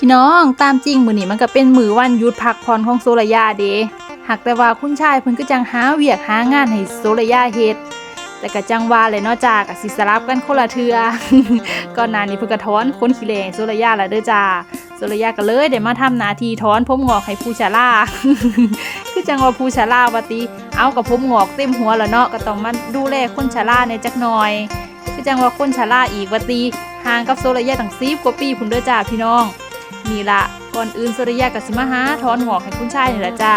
พี่น้องตามจริงมือนี้มันก็เป็นมือวันหยุดพักผ่อนของโซลยาเดหากแต่ว่าคุณชายเพิ่นก็จังหาเวียกหางานให้โซลยาเฮ็ดแต่ก็จังว่าเลยเนาะจ้ากสิสลับกันคนละเทือก่อนหน้านี้เพิ่นก็ถอนคนขี้เหร่ให้โซลยาล้วเด้อจ้าโซลยาก็เลยได้มาทำหน้าที่ถอนผมงอกให้ผู้ชราคือจังว่าผู้ชราว่าติเอากับผมงอกเต็มหัวแล้วเนาะก็ต้องมาดูแลคนชราในจักหน่อยคือจังว่าคนชราอีกว่าติห่างกับโซลยาตั้ง10กว่าปีพุ่นเด้อจ้าพี่น้อง นี่ละก่อนอื่นโซลยากับสิมาหาถอนงอกให้คุณชายนี่ละจ้า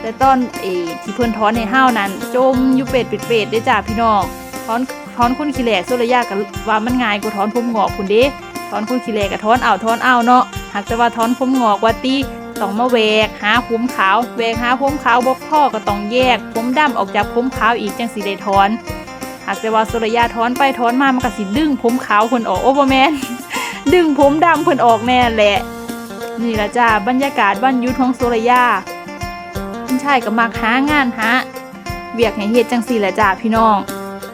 แต่ตอนเอที่เพิ่นถอนในห้านั้น จมอยู่เป็ดเป็ดเป็ดเด้จ้าพี่น้องถอนถอนคนขี้แหลกโซลยากับว่ามันง่ายกว่าถอนผมงอกพุ่นเด้ถอนคนขี้แหลกกับถอนเอาถอนเอาเนาะหากแต่ว่าถอนผมงอกว่าติต้องมาแวกหาผมขาวแวกหาผมขาวบ่พอก็ต้องแยก ผมดำออกจากผมขาวอีกจังสิได้ถอน หากแต่ว่าโซลยาถอนไปถอนมามันก็สิดึงผมขาวเพิ่นออกโอ้บ่แม่นดึงผมดำเพิ่นออกแน่แหละ นี่ละจ้าบรรยากาศวันยุดของโซลยาคุณชายก็มักหางานหาเวียกให้เฮ็ดจังสี่แหละจ้าพี่น้อง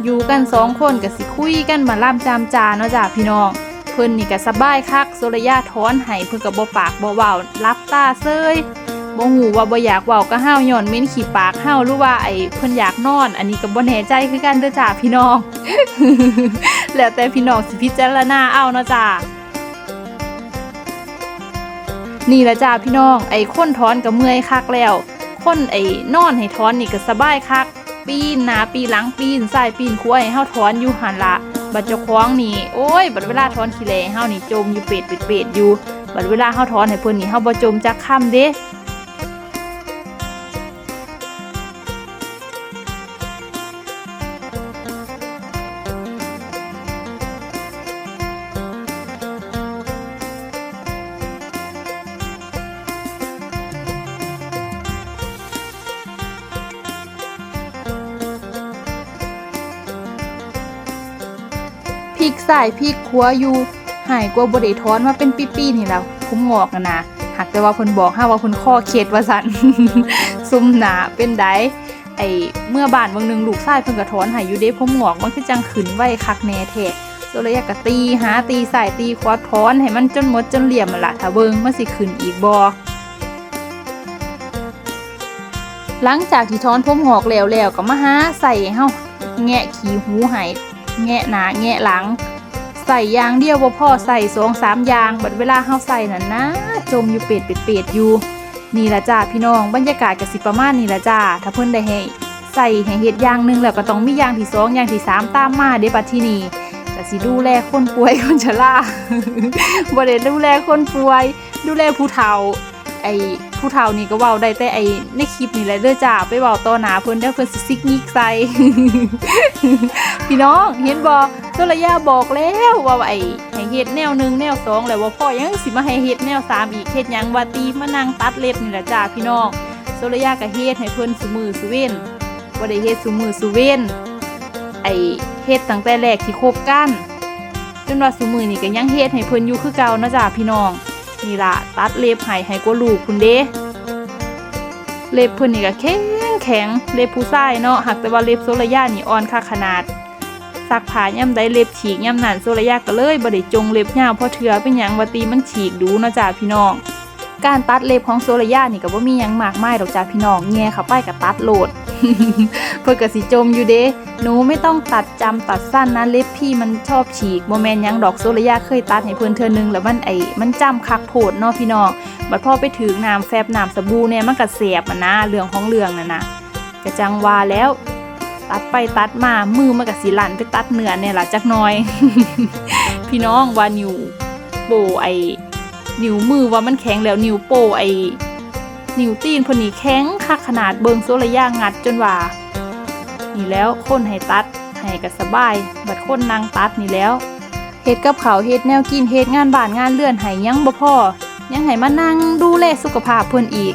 อยู่กันสองคนก็สิคุยกันมาล่ำจามจาเนาะจ้าพี่น้อง เพิ่นนี่ก็สบายคักโซลยาถอนให้เพิ่นก็บ่ปากบ่เว้ารับตาเซยบ่ฮู้ว่าบ่อยากเว้าก็ห้าวย้อนเม้นขี้ปากห้าวหรือว่าไอ้เพิ่นอยากนอน อันนี้ก็บ่แน่ใจคือกันเด้อจ้าพี่น้อง แล้วแต่พี่น้องสิพิจารณาเอาเนาะจ้า นี่ละจ้าพี่น้อง ไอ้คนถอนกับเมื่อยคักแล้วคนไอ้นอนให้ถอนนี่ก็สบายคัก ปีนหนาปีหลังปีนใส่ปีนขวให้เฮาถอนอยู่หันละบัดเจ้าของนี่โอ้ยบัดเวลาท้อนขี้แลให้เฮานี่จมอยู่เป็ดเป็ดเป็ดอยู่บัดเวลาเฮาท้อนให้เพิ่นนี่เฮาบ่จมจักค่ำเด้ ริกใส่พริกขัวอยู่หายกว่าบ่ได้อนมาเป็นปีๆนี่แล้วผมงอกนะนะหากแต่ว่าเพิ่นบอกห้าว่าเพิ่นข้อเข็ดว่าซั่นซุ่มหนาเป็นไดไอเมื่อบานบางหนึงลูกชายเพิ่นก็ถอนให้อยู่เด้ผมงอกมันคือจังขึ้นไว้คักแน่แท้โซเลยอยากกะตีหาตีใส่ตีขวาถอนให้มันจนหมดจนเหลี่ยมละถ้าเบิงมันสิขึ้นอีกบ่หลังจากที่ถอนผมงอกแล้วแล้วก็มาหาใส่ให้เฮาแงะขี้หูให้ แงะหนาแงะหลัง ใส่ยางเดียวบ่พอใส่สองสามยางบัดเวลาเฮาใส่นั่นนะจมอยู่เปดเปดเปดอยู่นี่ละจ้าพี่น้องบรรยากาศก็สิประมาณนี้ละจ้าถ้าเพิ่นได้ให้ใส่ให้เฮ็ดยางหนึงแล้วก็ต้องมียางที่สองยางที่สามตามมาเด้บัดที่นี่ก็สิดูแลคนป่วยคนชราบ่ได้ดูแลคนป่วย ดูแลผู้เฒ่าไอ้ผู้เฒ่านี่ก็เว้าได้แต่ไอ้ในคลิปนี่แหละเด้อจ้าไปเว้าต่อหน้าเพิ่นเด้อเพิ่นสิซิกยิกใส่ พี่น้องเห็นบ่โซลยาบอกแล้วว่าไอ้ให้เฮ็ดแนวหนึ่งแนวสองแล้วว่าพ่อยังสิมาให้เฮ็ดแนวสามอีกเฮ็ดยังว่าตีมานั่งตัดเล็บนี่แหละจ้าพี่น้องโซลยาก็เฮ็ดให้เพิ่นซุมือซุเว้นบ่ได้เฮ็ดซุมือซุเว้นไอ้เฮ็ดตั้งแต่แรกที่คบกันจนว่าซุมือนี่ก็ยังเฮ็ดให้เพิ่นอยู่คือเก่านะจ้าพี่น้องนี่ล่ะตัดเล็บให้ให้กว่าลูกคุณเด้เล็บเพิ่นนี่ก็แข็งแข็งเล็บผู้ชายเนาะหากแต่ว่าเล็บโซลยานี่อ่อนค่าขนาด ซักผ้าย่ำได้เล็บฉีกย่ำนั่นโซระยะก็เลยบ่ได้จงเล็บยาวเพราะเถือเป็นหยังว่าตีมันฉีกดูเนาะจ้าพี่น้อง การตัดเล็บของโซระยะนี่ก็บ่มีหยังมากมายดอกจ้าพี่น้องแง่เข้าไปก็ตัดโหลดเพิ่นก็สิจมอยู่เด้หนูไม่ต้องตัดจำตัดสั้นนะเล็บพี่มันชอบฉีกบ่แมนยังดอกโซระยะเคยตัดให้เพิ่อนเทื่อนึงแล้วมันไอ้มันจำคักโพดเนาะพี่น้องบัดพ่อไปถึงน้ำแฟบน้ำสบู่เนี่ยมันก็เสียบอะนะเรื่องของเรื่องนั่นน่ะก็จังว่าแล้ว ตัดไปตัดมา มือมันก็สิลั่นไปตัดเนื้อเนี่ยล่ะจักน่อย พี่น้องว่านิวโปไอนิ้วมือว่ามันแข็งแล้วนิ้วโปไอนิ้วตีนพนนี่แข็งคักขนาดเบิงโซระย่างงัดจนว่านี่แล้วคนให้ตัดให้ก็สบาย บัดคนนางตัดนี่แล้วเฮ็ดกับเขาเฮ็ดแนวกินเฮ็ดงานบ้านงานเรือนให้ยังบ่พอยังให้มานั่งดูแลสุขภาพเพิ่นอีก